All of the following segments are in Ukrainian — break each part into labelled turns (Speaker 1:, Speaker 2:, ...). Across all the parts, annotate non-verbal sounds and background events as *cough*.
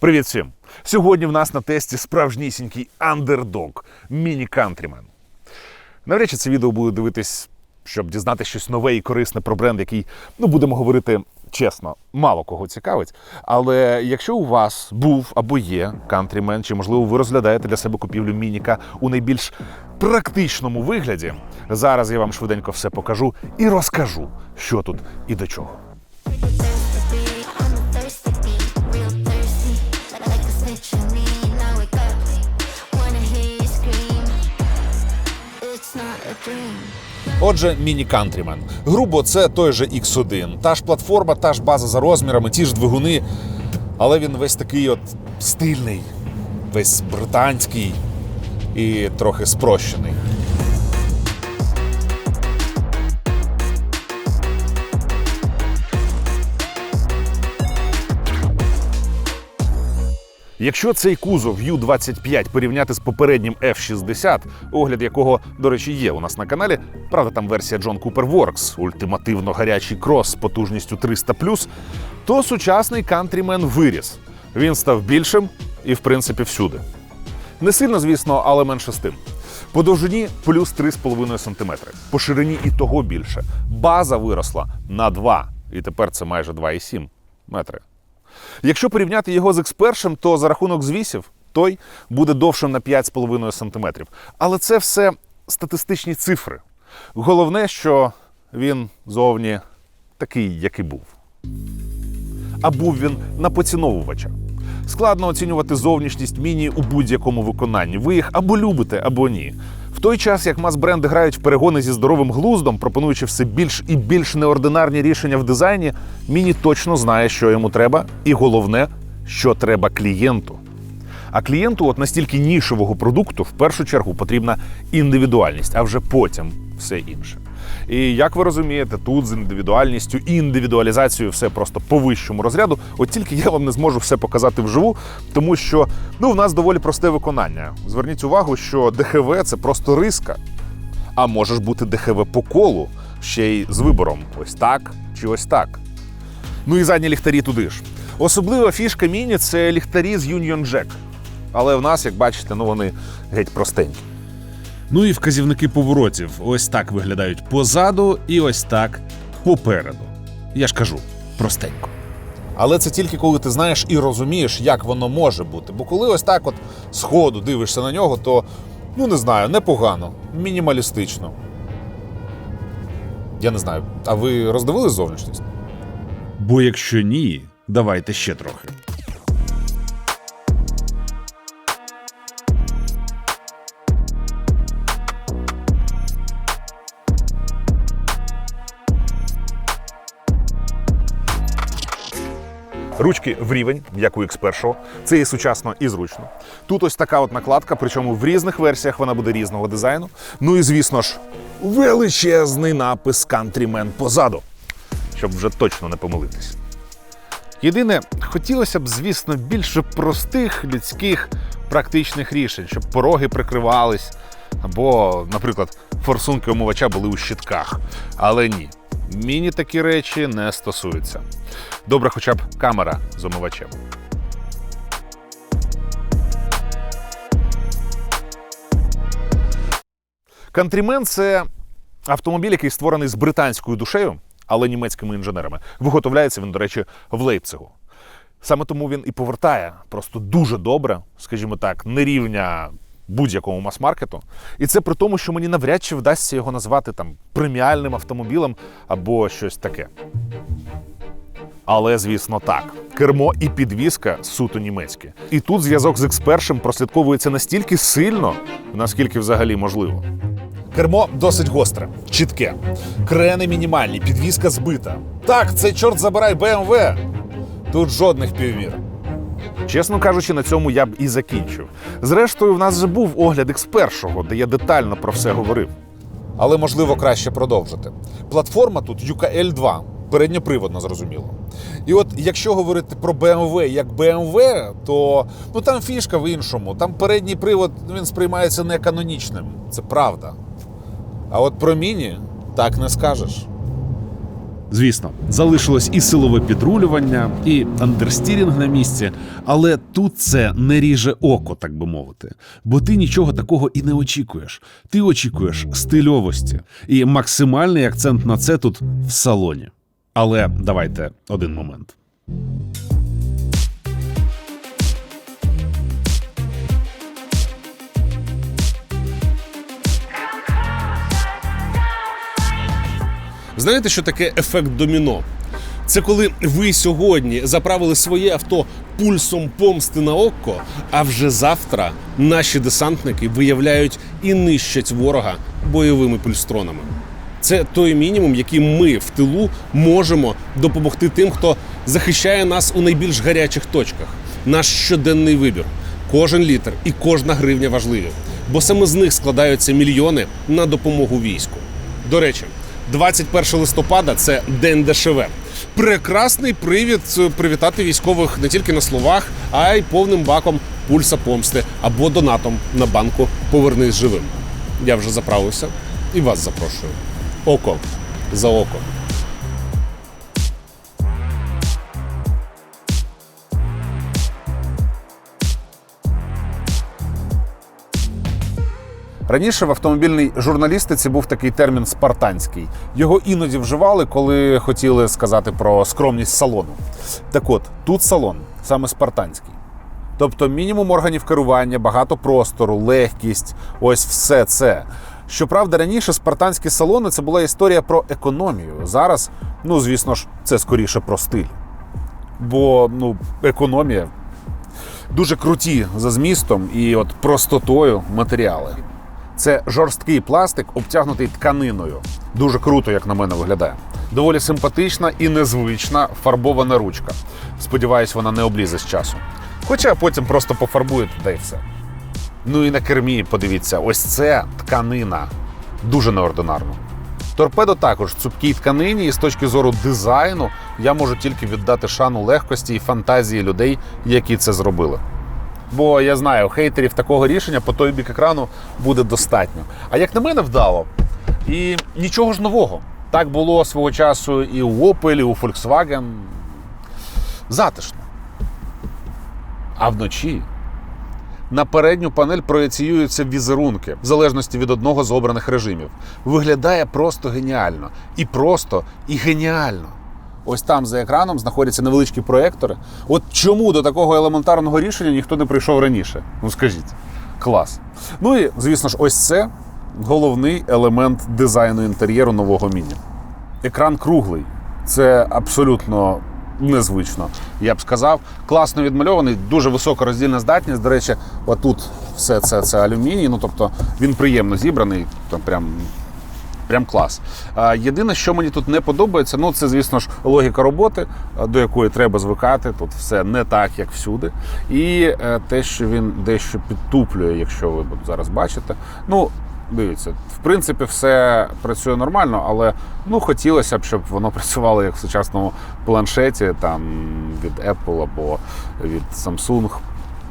Speaker 1: Привіт всім! Сьогодні в нас на тесті справжнісінький андердог Міні Countryman. Навряд чи це відео буде дивитись, щоб дізнати щось нове і корисне про бренд, який, ну будемо говорити чесно, мало кого цікавить. Але якщо у вас був або є Countryman, чи можливо ви розглядаєте для себе купівлю мініка у найбільш практичному вигляді, зараз я вам швиденько все покажу і розкажу, що тут і до чого. Отже, міні-кантрімен. Грубо, це той же X1. Та ж платформа, та ж база за розмірами, ті ж двигуни. Але він весь такий от стильний, весь британський і трохи спрощений. Якщо цей кузов U25 порівняти з попереднім F60, огляд якого, до речі, є у нас на каналі, правда, там версія John Cooper Works, ультимативно гарячий крос з потужністю 300 то сучасний Countryman виріс. Він став більшим і, в принципі, всюди. Не сильно, звісно, але менше з тим. По довжині плюс 3,5 см, по ширині і того більше. База виросла на 2, і тепер це майже 2,7 метри. Якщо порівняти його з X1, то за рахунок звісів той буде довшим на 5,5 см. Але це все статистичні цифри. Головне, що він зовні такий, як і був. А був він на поціновувача. Складно оцінювати зовнішність міні у будь-якому виконанні. Ви їх або любите, або ні. В той час, як мас-бренди грають в перегони зі здоровим глуздом, пропонуючи все більш і більш неординарні рішення в дизайні, міні точно знає, що йому треба, і головне, що треба клієнту. А клієнту, от настільки нішевого продукту, в першу чергу потрібна індивідуальність, а вже потім все інше. І як ви розумієте, тут з індивідуальністю і індивідуалізацією все просто по вищому розряду. От тільки я вам не зможу все показати вживу, тому що ну, в нас доволі просте виконання. Зверніть увагу, що ДХВ це просто риска. А може ж бути ДХВ по колу, ще й з вибором: ось так чи ось так. Ну і задні ліхтарі туди ж. Особлива фішка міні це ліхтарі з Union Jack. Але в нас, як бачите, ну вони геть простенькі.
Speaker 2: Ну і вказівники поворотів ось так виглядають позаду і ось так попереду. Я ж кажу, простенько.
Speaker 1: Але це тільки коли ти знаєш і розумієш, як воно може бути. Бо коли ось так, от сходу дивишся на нього, то ну не знаю, непогано, мінімалістично. Я не знаю, а ви роздивили зовнішність?
Speaker 2: Бо якщо ні, давайте ще трохи.
Speaker 1: Ручки в рівень, як у X1. Це і сучасно, і зручно. Тут ось така от накладка, причому в різних версіях вона буде різного дизайну. Ну і звісно ж, величезний напис Countryman позаду, щоб вже точно не помилитись. Єдине, хотілося б, звісно, більше простих людських практичних рішень, щоб пороги прикривались, або, наприклад, форсунки омивача були у щитках. Але ні, міні такі речі не стосуються. Добре, хоча б камера з омивачем. Countryman – це автомобіль, який створений з британською душею, але німецькими інженерами. Виготовляється він, до речі, в Лейпцигу. Саме тому він і повертає просто дуже добре, скажімо так, не рівня будь-якому мас-маркету. І це при тому, що мені навряд чи вдасться його назвати там преміальним автомобілем або щось таке. Але, звісно, так. Кермо і підвізка суто німецькі. І тут зв'язок з X1 прослідковується настільки сильно, наскільки взагалі можливо. Кермо досить гостре, чітке. Крени мінімальні, підвізка збита. Так, це чорт забирай BMW. Тут жодних півмір. Чесно кажучи, на цьому я б і закінчив. Зрештою, в нас вже був огляд X1, де я детально про все говорив. Але можливо краще продовжити. Платформа тут UKL 2, передньоприводно зрозуміло. І от якщо говорити про BMW як BMW, то ну там фішка в іншому. Там передній привод він сприймається не канонічним. Це правда. А от про міні так не скажеш.
Speaker 2: Звісно, залишилось і силове підрулювання, і андерстірінг на місці, але тут це не ріже око, так би мовити. Бо ти нічого такого і не очікуєш. Ти очікуєш стильовості, і максимальний акцент на це тут в салоні. Але давайте один момент.
Speaker 3: Знаєте, що таке ефект доміно? Це коли ви сьогодні заправили своє авто пульсом помсти на око, а вже завтра наші десантники виявляють і нищать ворога бойовими пульстронами. Це той мінімум, яким ми в тилу можемо допомогти тим, хто захищає нас у найбільш гарячих точках. Наш щоденний вибір. Кожен літр і кожна гривня важливі, бо саме з них складаються мільйони на допомогу війську. До речі, 21 листопада це день ДШВ. Прекрасний привід е, привітати військових не тільки на словах, а й повним баком пульса помсти або донатом на банку Повернись живим. Я вже заправився і вас запрошую. Око за око.
Speaker 1: Раніше в автомобільній журналістиці був такий термін спартанський. Його іноді вживали, коли хотіли сказати про скромність салону. Так от, тут салон саме спартанський. Тобто мінімум органів керування, багато простору, легкість, ось все це. Щоправда, раніше спартанські салони це була історія про економію. Зараз, ну звісно ж, це скоріше про стиль. Бо ну, економія дуже круті за змістом і от простотою матеріали. Це жорсткий пластик, обтягнутий тканиною. Дуже круто, як на мене виглядає. Доволі симпатична і незвична фарбована ручка. Сподіваюсь, вона не облізе з часу. Хоча потім просто пофарбуєте, та й все. Ну і на кермі, подивіться, ось це тканина. Дуже неординарно. Торпедо також цупкій тканині, і з точки зору дизайну я можу тільки віддати шану легкості і фантазії людей, які це зробили. Бо я знаю, хейтерів такого рішення по той бік екрану буде достатньо. А як на мене вдало, і нічого ж нового. Так було свого часу і у Opel, і у Volkswagen. Затишно. А вночі на передню панель проєціюються візерунки в залежності від одного з обраних режимів. Виглядає просто геніально. І просто, і геніально. Ось там за екраном знаходяться невеличкі проектори. От чому до такого елементарного рішення ніхто не прийшов раніше? Ну скажіть, клас. Ну і звісно ж, ось це головний елемент дизайну інтер'єру нового міні. Екран круглий. Це абсолютно незвично, я б сказав. Класно відмальований, дуже висока роздільна здатність. До речі, отут все це, це алюміній, ну тобто він приємно зібраний, там прям Прям клас. Єдине, що мені тут не подобається, ну це, звісно ж, логіка роботи, до якої треба звикати. Тут все не так, як всюди. І е, те, що він дещо підтуплює, якщо ви зараз бачите. Ну, дивіться, в принципі, все працює нормально, але ну хотілося б, щоб воно *laughs* працювало як в сучасному планшеті, там від Apple або від Samsung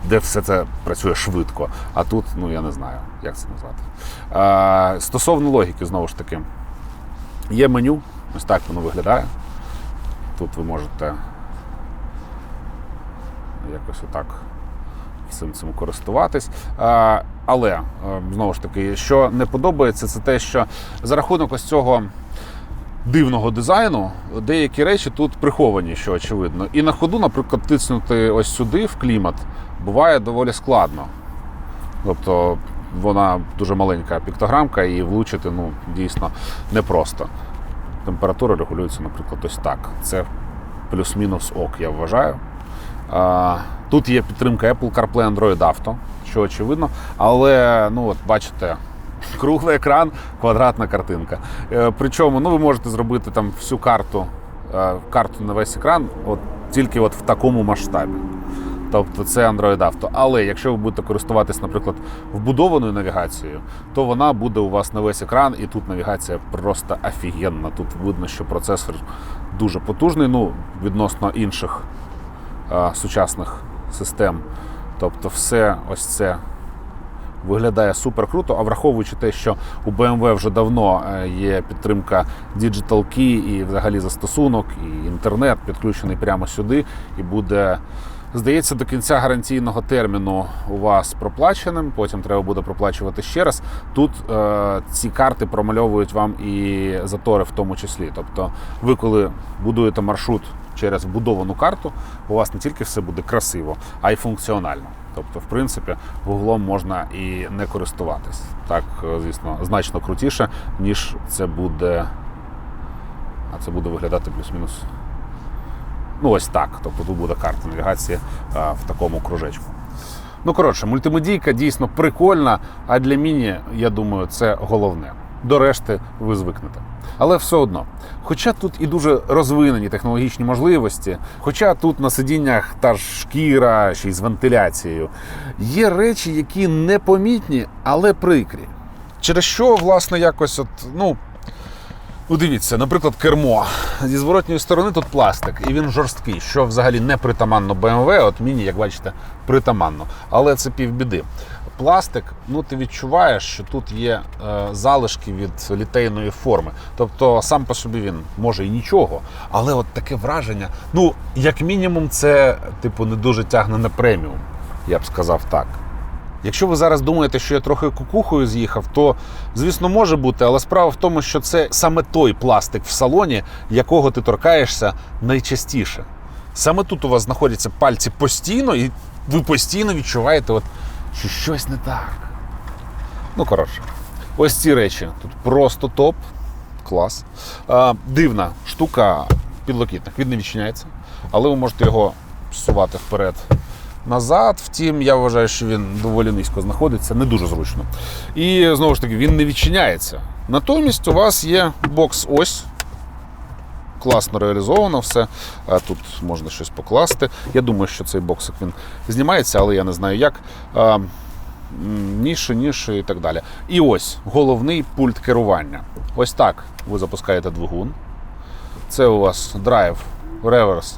Speaker 1: де все це працює швидко. А тут, ну я не знаю, як це назвати. Стосовно логіки, знову ж таки, є меню, ось так воно виглядає. Тут ви можете якось отак всім цим користуватись. Але е, знову ж таки, що не подобається, це те, що за рахунок ось цього дивного дизайну деякі речі тут приховані, що очевидно. І на ходу, наприклад, тиснути ось сюди в клімат буває доволі складно. Тобто вона дуже маленька піктограмка і влучити ну, дійсно непросто. Температура регулюється, наприклад, ось так. Це плюс-мінус ок, я вважаю. Тут є підтримка Apple CarPlay Android Auto, що очевидно. Але ну, от бачите, *laughs* круглий екран, квадратна картинка. Е, Причому ну, ви можете зробити там всю карту, е, карту на весь екран, от, тільки от в такому масштабі. Тобто це Android Auto. Але якщо ви будете користуватись, наприклад, вбудованою навігацією, то вона буде у вас на весь екран, і тут навігація просто офігенна. Тут видно, що процесор дуже потужний, ну, відносно інших е, сучасних систем. Тобто, все ось це виглядає супер круто. А враховуючи те, що у BMW вже давно е, є підтримка Digital Key і взагалі застосунок, і інтернет підключений прямо сюди, і буде. Здається, до кінця гарантійного терміну у вас проплаченим, потім треба буде проплачувати ще раз. Тут е, ці карти промальовують вам і затори в тому числі. Тобто, ви коли будуєте маршрут через вбудовану карту, у вас не тільки все буде красиво, а й функціонально. Тобто, в принципі, гуглом можна і не користуватись. Так, е, звісно, значно крутіше, ніж це буде. А це буде виглядати плюс-мінус Ну, ось так. Тобто тут буде карта навігації а, в такому кружечку. Ну, коротше, мультимедійка дійсно прикольна, а для міні, я думаю, це головне. До решти ви звикнете. Але все одно, хоча тут і дуже розвинені технологічні можливості, хоча тут на сидіннях та ж шкіра, ще й з вентиляцією, є речі, які непомітні, але прикрі. Через що, власне, якось от, ну, Ну, дивіться, наприклад, кермо. Зі зворотньої сторони тут пластик, і він жорсткий, що взагалі не притаманно BMW, от міні, як бачите, притаманно. Але це півбіди. Пластик, ну ти відчуваєш, що тут є е, залишки від літейної форми. Тобто сам по собі він може і нічого, але от таке враження, ну, як мінімум, це типу не дуже тягне на преміум, я б сказав так. Якщо ви зараз думаєте, що я трохи кукухою з'їхав, то звісно може бути, але справа в тому, що це саме той пластик в салоні, якого ти торкаєшся найчастіше. Саме тут у вас знаходяться пальці постійно, і ви постійно відчуваєте, от, що щось не так. Ну, коротше, ось ці речі. Тут просто топ. Клас. А, дивна штука, підлокітник. Він не відчиняється, але ви можете його зсувати вперед назад. Втім, я вважаю, що він доволі низько знаходиться, не дуже зручно. І знову ж таки, він не відчиняється. Натомість у вас є бокс ось. Класно реалізовано все. Тут можна щось покласти. Я думаю, що цей боксик він знімається, але я не знаю як. Ніші, ніші і так далі. І ось головний пульт керування. Ось так ви запускаєте двигун. Це у вас драйв, реверс,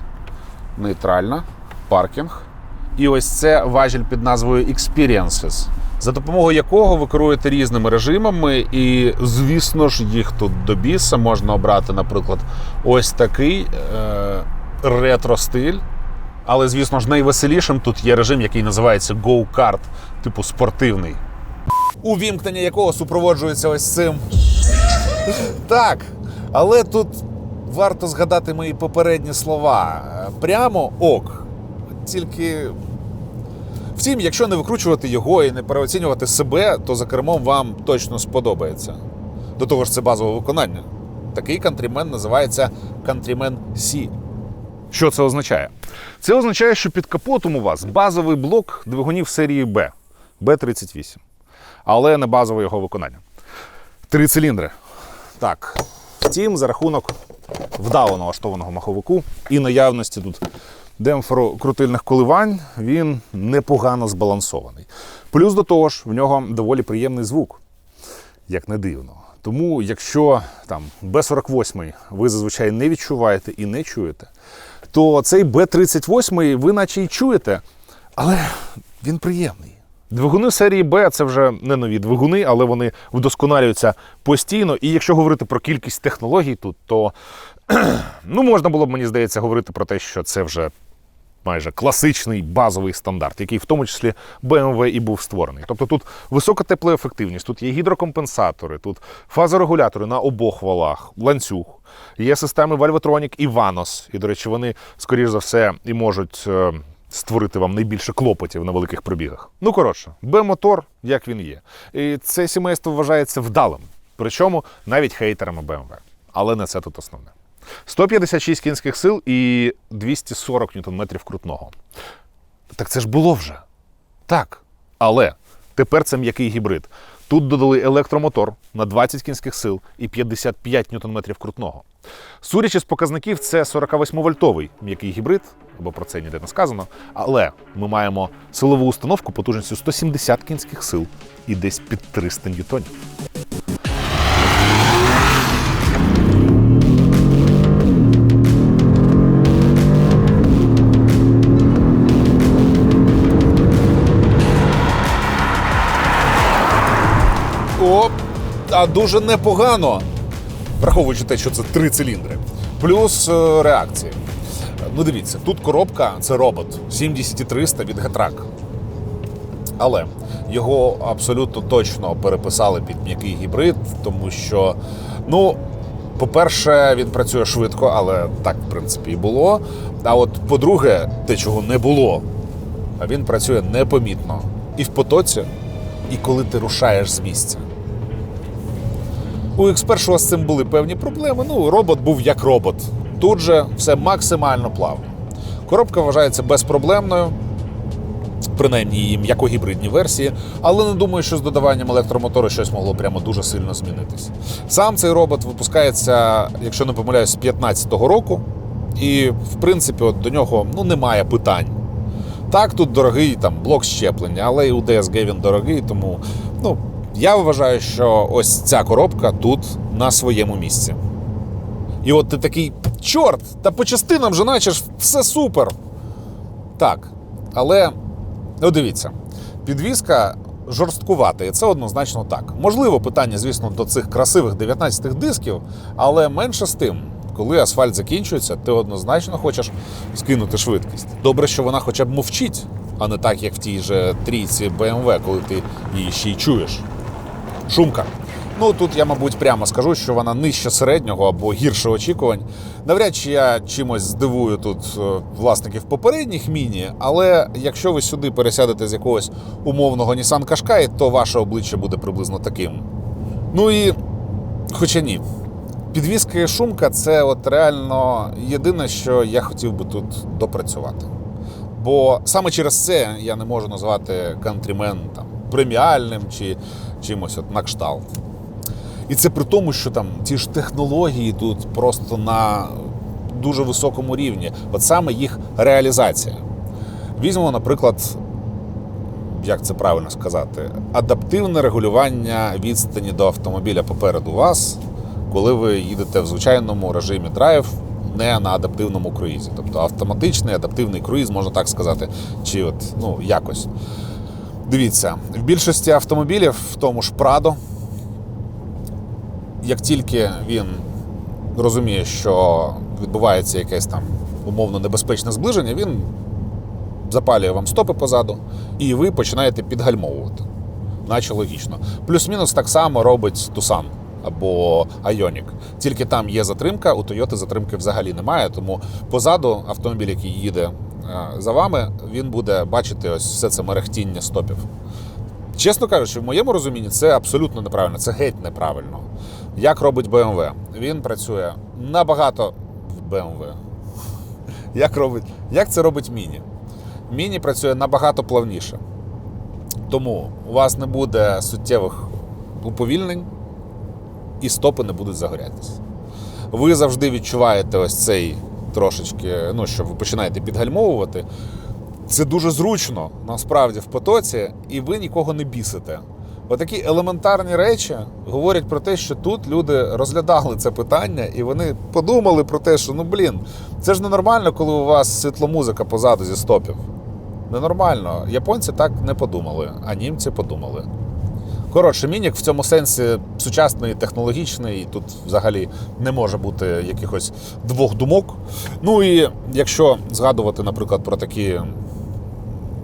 Speaker 1: нейтральна, паркінг. І ось це важіль під назвою Experiences, за допомогою якого ви керуєте різними режимами, і, звісно ж, їх тут до біса можна обрати, наприклад, ось такий е- ретро-стиль. Але, звісно ж, найвеселішим тут є режим, який називається Go-Kart, типу спортивний. Увімкнення якого супроводжується ось цим. Так, але тут варто згадати мої попередні слова. Прямо ок. Тільки. Втім, якщо не викручувати його і не переоцінювати себе, то за кермом вам точно сподобається. До того ж, це базове виконання. Такий кантрімен називається Countryman C. Що це означає? Це означає, що під капотом у вас базовий блок двигунів серії B, B38, але не базове його виконання. Три циліндри. Так. Втім, за рахунок вдало налаштованого маховику і наявності тут демпферу крутильних коливань, він непогано збалансований. Плюс до того ж, в нього доволі приємний звук, як не дивно. Тому, якщо там Б-48 ви зазвичай не відчуваєте і не чуєте, то цей Б-38 ви наче й чуєте, але він приємний. Двигуни серії Б це вже не нові двигуни, але вони вдосконалюються постійно. І якщо говорити про кількість технологій тут, то *clears throat* ну, можна було б, мені здається, говорити про те, що це вже майже класичний базовий стандарт, який в тому числі BMW і був створений. Тобто тут висока теплоефективність, тут є гідрокомпенсатори, тут фазорегулятори на обох валах, ланцюг. Є системи Valvetronic і Vanos. І, до речі, вони, скоріш за все, і можуть е, створити вам найбільше клопотів на великих пробігах. Ну, коротше, Б-мотор, як він є. І це сімейство вважається вдалим. Причому навіть хейтерами BMW. Але не це тут основне. 156 кінських сил і 240 ньютон-метрів крутного. Так це ж було вже. Так. Але тепер це м'який гібрид. Тут додали електромотор на 20 кінських сил і 55 ньютон-метрів крутного. Судячи з показників, це 48-вольтовий м'який гібрид, бо про це ніде не сказано. Але ми маємо силову установку потужністю 170 кінських сил і десь під 300 ньютонів. А, дуже непогано, враховуючи те, що це три циліндри. Плюс е, реакції. Ну, дивіться, тут коробка це робот 70300 від Getrack. Але його абсолютно точно переписали під м'який гібрид, тому що, ну, по-перше, він працює швидко, але так, в принципі, і було. А от по-друге, те, чого не було, він працює непомітно і в потоці, і коли ти рушаєш з місця. У X1 з цим були певні проблеми. Ну, робот був як робот. Тут же все максимально плавно. Коробка вважається безпроблемною, принаймні її м'якогібридні версії, але не думаю, що з додаванням електромотору щось могло прямо дуже сильно змінитися. Сам цей робот випускається, якщо не помиляюсь, з 2015 року, і в принципі от до нього ну, немає питань. Так, тут дорогий там блок щеплення, але і у DSG він дорогий, тому ну, я вважаю, що ось ця коробка тут на своєму місці. І от ти такий, чорт, та по частинам же наче ж все супер. Так, але ну дивіться, підвізка жорсткувата, і це однозначно так. Можливо, питання, звісно, до цих красивих 19 дисків, але менше з тим, коли асфальт закінчується, ти однозначно хочеш скинути швидкість. Добре, що вона хоча б мовчить, а не так, як в тій же трійці BMW, коли ти її ще й чуєш. Шумка. Ну тут я, мабуть, прямо скажу, що вона нижче середнього або гірше очікувань. Навряд чи я чимось здивую тут е, власників попередніх міні, але якщо ви сюди пересядете з якогось умовного Nissan Qashqai, то ваше обличчя буде приблизно таким. Ну і хоча ні. Підвізка і шумка це от реально єдине, що я хотів би тут допрацювати. Бо саме через це я не можу назвати кантрімен там преміальним чи чимось от на кшталт. І це при тому, що там ті ж технології тут просто на дуже високому рівні. От саме їх реалізація. Візьмемо, наприклад, як це правильно сказати, адаптивне регулювання відстані до автомобіля попереду вас, коли ви їдете в звичайному режимі драйв, не на адаптивному круїзі. Тобто автоматичний адаптивний круїз, можна так сказати, чи от, ну, якось. Дивіться, в більшості автомобілів, в тому ж Прадо, як тільки він розуміє, що відбувається якесь там умовно небезпечне зближення, він запалює вам стопи позаду, і ви починаєте підгальмовувати. Наче логічно. Плюс-мінус так само робить Tucson або Ioniq. Тільки там є затримка, у Toyota затримки взагалі немає, тому позаду автомобіль, який їде за вами, він буде бачити ось все це мерехтіння стопів. Чесно кажучи, в моєму розумінні це абсолютно неправильно, це геть неправильно. Як робить BMW? Він працює набагато в BMW. *laughs* Як, робить, як це робить Міні? Міні працює набагато плавніше. Тому у вас не буде суттєвих уповільнень і стопи не будуть загорятися. Ви завжди відчуваєте ось цей трошечки, ну що ви починаєте підгальмовувати. Це дуже зручно насправді в потоці, і ви нікого не бісите. Отакі елементарні речі говорять про те, що тут люди розглядали це питання, і вони подумали про те, що ну блін, це ж ненормально, коли у вас світломузика позаду зі стопів. Ненормально. Японці так не подумали, а німці подумали. Коротше, мінік в цьому сенсі сучасний, технологічний, і тут взагалі не може бути якихось двох думок. Ну і якщо згадувати, наприклад, про такі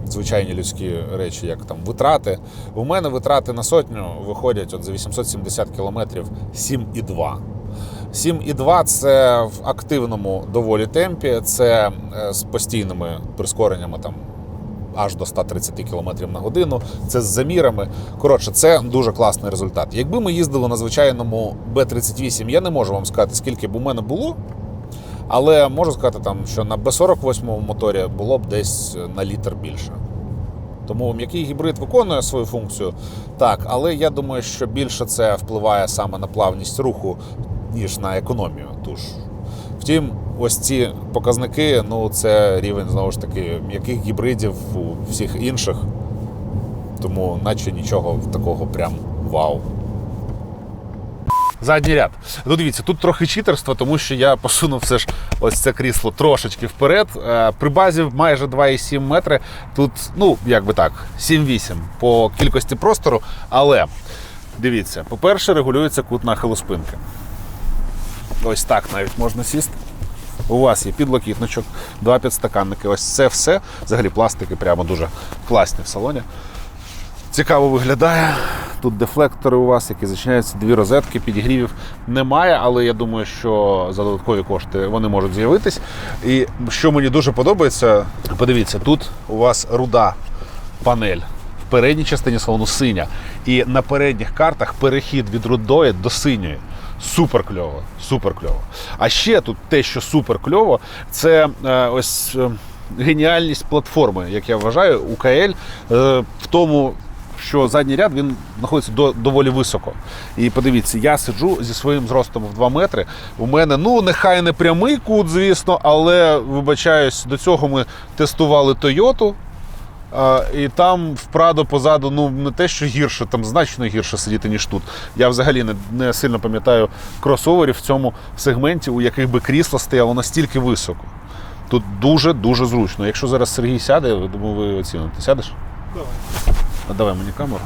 Speaker 1: звичайні людські речі, як там витрати, у мене витрати на сотню виходять от за 870 кілометрів 7,2. 7,2 це в активному доволі темпі, це е, з постійними прискореннями там аж до 130 км на годину. Це з замірами. Коротше, це дуже класний результат. Якби ми їздили на звичайному Б-38, я не можу вам сказати, скільки б у мене було. Але можу сказати, там, що на Б-48 моторі було б десь на літр більше. Тому м'який гібрид виконує свою функцію, так, але я думаю, що більше це впливає саме на плавність руху, ніж на економію. Тож, втім, ось ці показники, ну це рівень знову ж таки м'яких гібридів у всіх інших. Тому наче нічого такого прям вау. Задній ряд. Ну, дивіться, тут трохи читерства, тому що я посунув все ж ось це крісло трошечки вперед. Е, При базі майже 2,7 метри. Тут, ну, як би так, 7-8 по кількості простору. Але Дивіться, по-перше, регулюється кут нахилу спинки. Ось так навіть можна сісти. У вас є підлокітничок, два підстаканники. Ось це все. Взагалі пластики прямо дуже класні в салоні. Цікаво виглядає. Тут дефлектори у вас, які зачиняються, дві розетки, підігрівів немає, але я думаю, що за додаткові кошти вони можуть з'явитись. І що мені дуже подобається, подивіться, тут у вас руда панель. В передній частині салону синя. І на передніх картах перехід від рудої до синьої. Супер кльово, супер кльово. А ще тут те, що супер кльово, це е, ось е, геніальність платформи, як я вважаю, УКЛ е, в тому, що задній ряд він знаходиться до, доволі високо. І подивіться, я сиджу зі своїм зростом в 2 метри. У мене, ну, нехай не прямий кут, звісно, але вибачаюсь, до цього ми тестували Тойоту. І там в Прадо позаду, ну не те, що гірше, там значно гірше сидіти, ніж тут. Я взагалі не, не сильно пам'ятаю кросоверів в цьому сегменті, у яких би крісло стояло настільки високо. Тут дуже-дуже зручно. Якщо зараз Сергій сяде, я думаю, ви оціните. Сядеш? Давай. А давай мені камеру.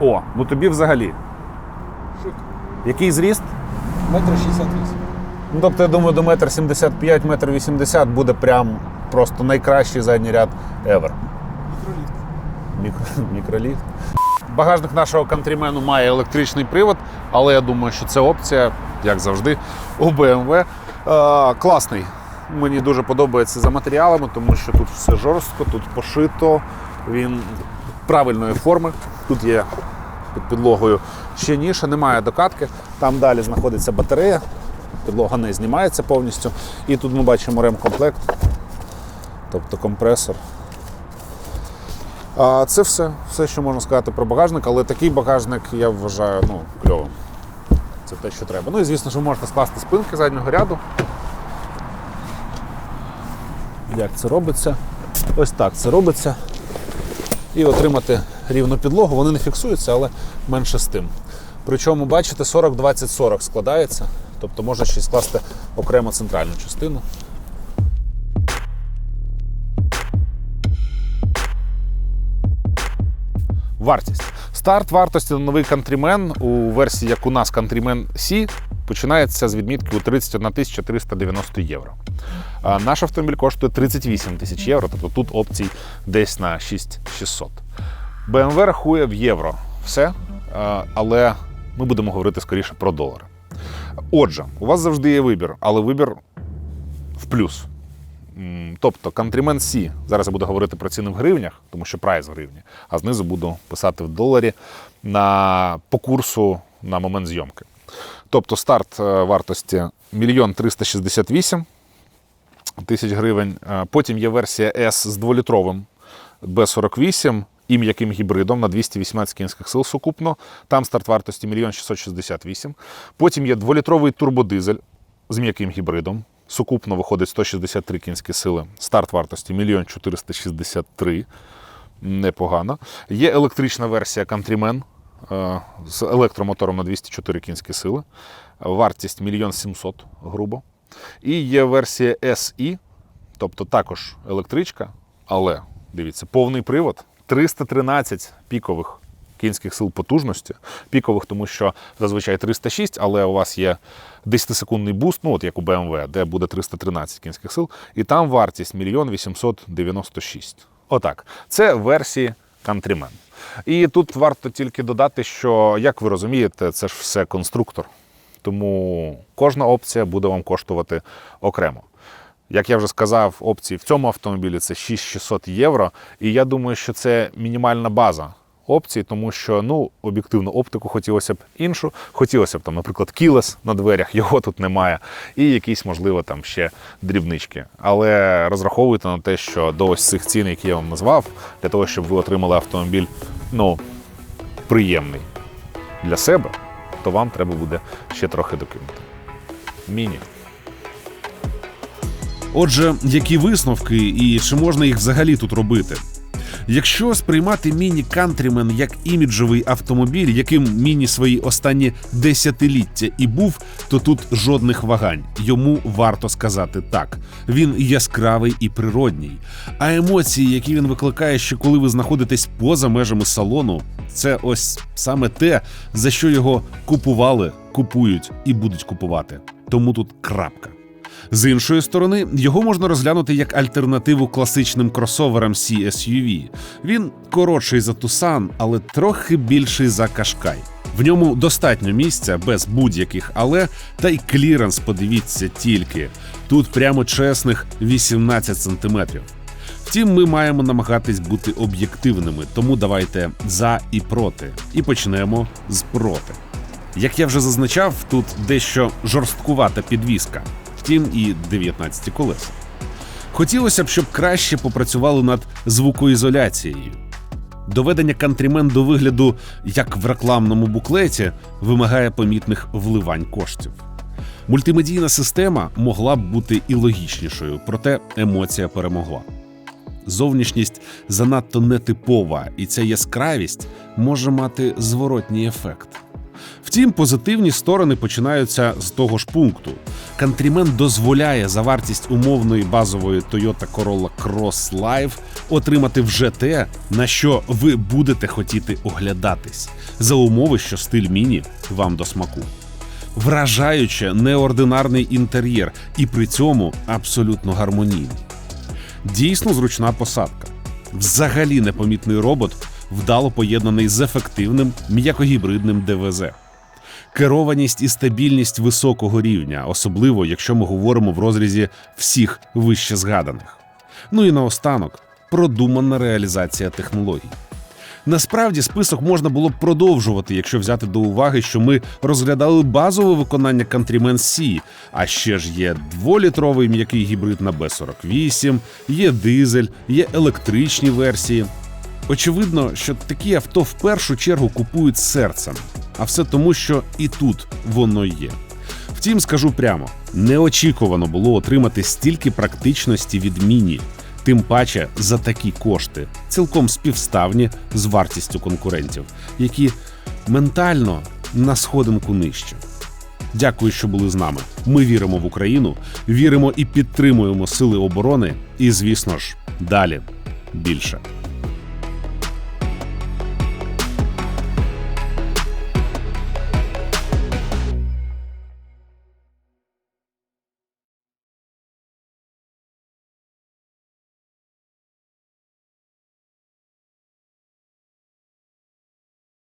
Speaker 1: О, ну тобі взагалі. Який зріст?
Speaker 4: Метр 68.
Speaker 1: Ну, тобто, я думаю, до метр 75, метр 80 буде прям просто найкращий задній ряд ever. Мікро, мікроліфт. Багажник нашого кантрімену має електричний привод, але я думаю, що це опція, як завжди, у BMW. Е, класний. Мені дуже подобається за матеріалами, тому що тут все жорстко, тут пошито, він правильної форми. Тут є під підлогою ще ніша, немає докатки. Там далі знаходиться батарея, підлога не знімається повністю. І тут ми бачимо ремкомплект, тобто компресор. А це все, все, що можна сказати про багажник, але такий багажник я вважаю ну, кльовим. Це те, що треба. Ну і звісно ви можете скласти спинки заднього ряду. Як це робиться? Ось так це робиться. І отримати рівну підлогу. Вони не фіксуються, але менше з тим. Причому, бачите, 40-20-40 складається. Тобто можна ще скласти окремо центральну частину. Вартість. Старт вартості на новий Countryman у версії, як у нас Countryman C, починається з відмітки у 31 390 євро. А наш автомобіль коштує 38 тисяч євро, тобто тут опцій десь на 6600. BMW рахує в євро все, але ми будемо говорити скоріше про долари. Отже, у вас завжди є вибір, але вибір в плюс. Тобто Countryman C, зараз я буду говорити про ціни в гривнях, тому що прайс в гривні, а знизу буду писати в доларі на, по курсу на момент зйомки. Тобто старт е, вартості 1 368 тисяч гривень. Е, Потім є версія S з дволітровим B48 і м'яким гібридом на 218 кінських сил сукупно. Там старт вартості 1 668. Потім є дволітровий турбодизель з м'яким гібридом. Сукупно виходить 163 кінські сили. Старт вартості 1 463. Непогано. Є електрична версія Countryman е, з електромотором на 204 кінські сили. Вартість 1 700 грубо. І є версія SI, тобто також електричка, але дивіться, повний привод 313 пікових кінських сил потужності. Пікових, тому що зазвичай 306, але у вас є 10-секундний буст, ну от як у BMW, де буде 313 кінських сил, і там вартість 1 896. Отак. Це версії Countryman. І тут варто тільки додати, що, як ви розумієте, це ж все конструктор. Тому кожна опція буде вам коштувати окремо. Як я вже сказав, опції в цьому автомобілі це 6600 євро. І я думаю, що це мінімальна база опцій, тому що ну, об'єктивно оптику хотілося б іншу. Хотілося б там, наприклад, кілес на дверях, *laughs* його тут немає, і якісь, можливо, там ще дрібнички. Але розраховуйте на те, що до ось цих цін, які я вам назвав, для того, щоб ви отримали автомобіль ну, приємний для себе, то вам треба буде ще трохи докинути. Міні.
Speaker 2: Отже, які висновки і чи можна їх взагалі тут робити?
Speaker 1: Якщо сприймати міні Countryman як іміджовий автомобіль, яким міні свої останні десятиліття і був, то тут жодних вагань. Йому варто сказати так. Він яскравий і природній. А емоції, які він викликає, ще коли ви знаходитесь поза межами салону, це ось саме те, за що його купували, купують і будуть купувати. Тому тут крапка. З іншої сторони, його можна розглянути як альтернативу класичним кросоверам C-SUV. Він коротший за Tucson, але трохи більший за Qashqai. В ньому достатньо місця без будь-яких але, та й кліренс, подивіться тільки. Тут прямо чесних 18 сантиметрів. Втім, ми маємо намагатись бути об'єктивними, тому давайте за і проти. І почнемо з проти. Як я вже зазначав, тут дещо жорсткувата підвіска, втім і 19 колеса. Хотілося б, щоб краще попрацювали над звукоізоляцією. Доведення кантрімен до вигляду, як в рекламному буклеті, вимагає помітних вливань коштів. Мультимедійна система могла б бути і логічнішою, проте емоція перемогла. Зовнішність занадто нетипова, і ця яскравість може мати зворотній ефект. Втім, позитивні сторони починаються з того ж пункту. Countryman дозволяє за вартість умовної базової Toyota Corolla Cross Live отримати вже те, на що ви будете хотіти оглядатись, за умови, що стиль міні вам до смаку. Вражаюче неординарний інтер'єр, і при цьому абсолютно гармонійний. Дійсно зручна посадка. Взагалі непомітний робот, вдало поєднаний з ефективним м'якогібридним ДВЗ. Керованість і стабільність високого рівня, особливо якщо ми говоримо в розрізі всіх вище згаданих. Ну і наостанок продумана реалізація технологій. Насправді список можна було б продовжувати, якщо взяти до уваги, що ми розглядали базове виконання Countryman C, а ще ж є дволітровий м'який гібрид на B48, є дизель, є електричні версії. Очевидно, що такі авто в першу чергу купують серцем, а все тому, що і тут воно є. Втім, скажу прямо: неочікувано було отримати стільки практичності від міні, тим паче за такі кошти, цілком співставні з вартістю конкурентів, які ментально на сходинку нижче. Дякую, що були з нами. Ми віримо в Україну, віримо і підтримуємо сили оборони. І, звісно ж, далі більше.